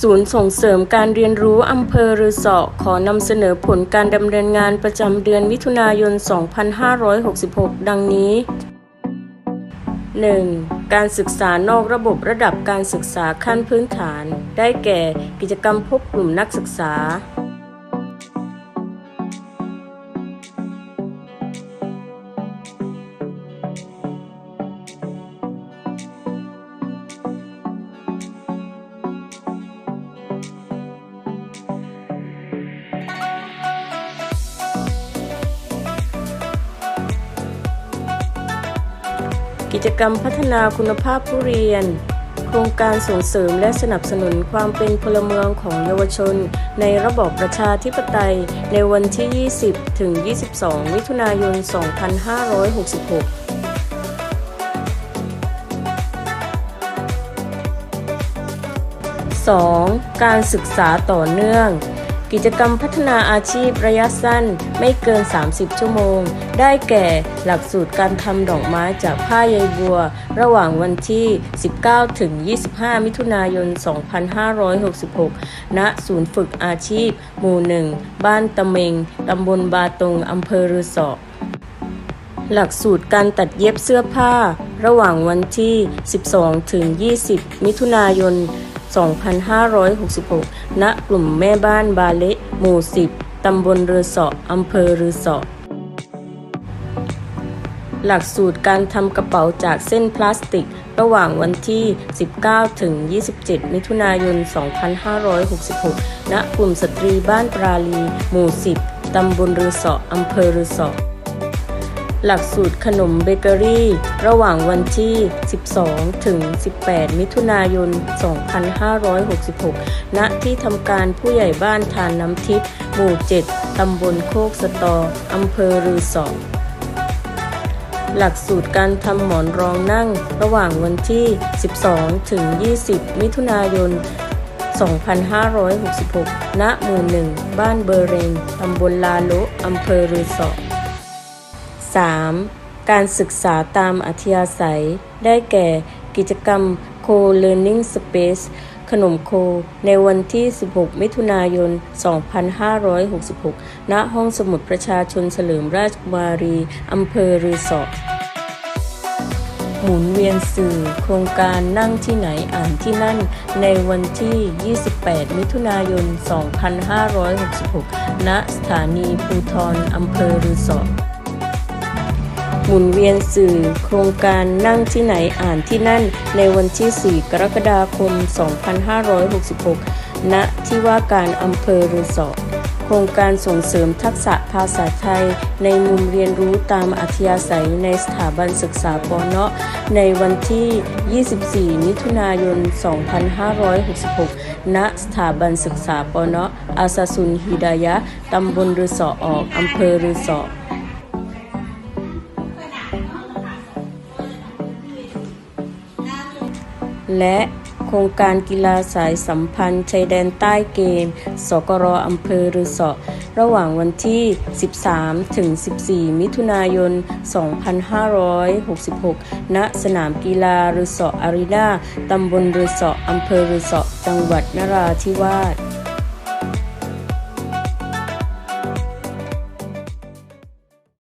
ศูนย์ส่งเสริมการเรียนรู้อำเภอรือเสาะขอนำเสนอผลการดำเนินงานประจำเดือนมิถุนายน 2566 ดังนี้ 1. การศึกษานอกระบบระดับการศึกษาขั้นพื้นฐาน ได้แก่กิจกรรมพบกลุ่มนักศึกษา กิจกรรมพัฒนาคุณภาพผู้เรียน โครงการส่งเสริมและสนับสนุนความเป็นพลเมืองของเยาวชน ในระบอบประชาธิปไตย ในวันที่ 20 ถึง 22 มิถุนายน 2566 2. การศึกษาต่อเนื่อง กิจกรรมพัฒนาอาชีพระยะสั้นไม่เกิน 30 ชั่วโมง ได้แก่หลักสูตรการทำดอกไม้จากผ้าใยบัว ระหว่างวันที่ 19 ถึง 25 มิถุนายน 2566 ณ ศูนย์ฝึกอาชีพ หมู่1บ้านตะเมง ตำบลบาตงอำเภอรือสอหลักสูตรการตัดเย็บเสื้อผ้า ระหว่างวันที่ 12 ถึง 20 มิถุนายน 2566 ณ กลุ่มแม่บ้านบาเละหมู่ 10 ตำบลเรือเสาะอำเภอเรือเสาะหลักสูตรการทำกระเป๋าจากเส้นพลาสติก ระหว่างวันที่ 19 ถึง 27 มิถุนายน 2566 ณ กลุ่มสตรีบ้านปราลี หมู่ 10 ตำบลเรือเสาะอำเภอเรือเสาะ หลักสูตรขนมเบเกอรี่ ระหว่างวันที่ 12 ถึง 18 มิถุนายน 2566 ณ ที่ทำการผู้ใหญ่บ้านทานน้ำทิพย์หมู่ 7 ตำบลโคกสตอ อำเภอรือสอหลักสูตรการทำหมอนรองนั่ง ระหว่างวันที่ 12 ถึง 20 มิถุนายน 2566 ณ หมู่ 1 บ้านเบอร์เรง ตำบลลาโลอำเภอรือสอ 3. การศึกษาตามอัธยาศัย ได้แก่กิจกรรม Co-Learning Space ขนมโคในวันที่ 16 มิถุนายน 2566 ณ ห้องสมุดประชาชนเฉลิมราชกุมารี อำเภอรือสอหมุนเวียนสื่อโครงการนั่งที่ไหนอ่านที่นั่น ในวันที่ 28 มิถุนายน 2566 ณ สถานีภูทรอำเภอรือสอ หมุนเวียนสื่อ โครงการนั่งที่ไหนอ่านที่นั่น ในวันที่ 4 กรกฎาคม 2566 ณ ที่ว่าการอำเภอรือสอโครงการส่งเสริมทักษะภาษาไทย ในมุมเรียนรู้ตามอัธยาศัยในสถาบันศึกษาปเนาะในวันที่ 24 มิถุนายน 2566 ณ สถาบันศึกษาปเนาะอาซาซุนฮิดายะ ตำบลรือสอออก อำเภอรือสอ และโครงการกีฬาสายสัมพันธ์ชายแดนใต้เกม สกรอำเภอรือสะระหว่างวันที่ 13 ถึง 14 มิถุนายน 2566 ณ สนามกีฬารือสะอารีนาตำบลรือสะอำเภอรือสะจังหวัดนราธิวาส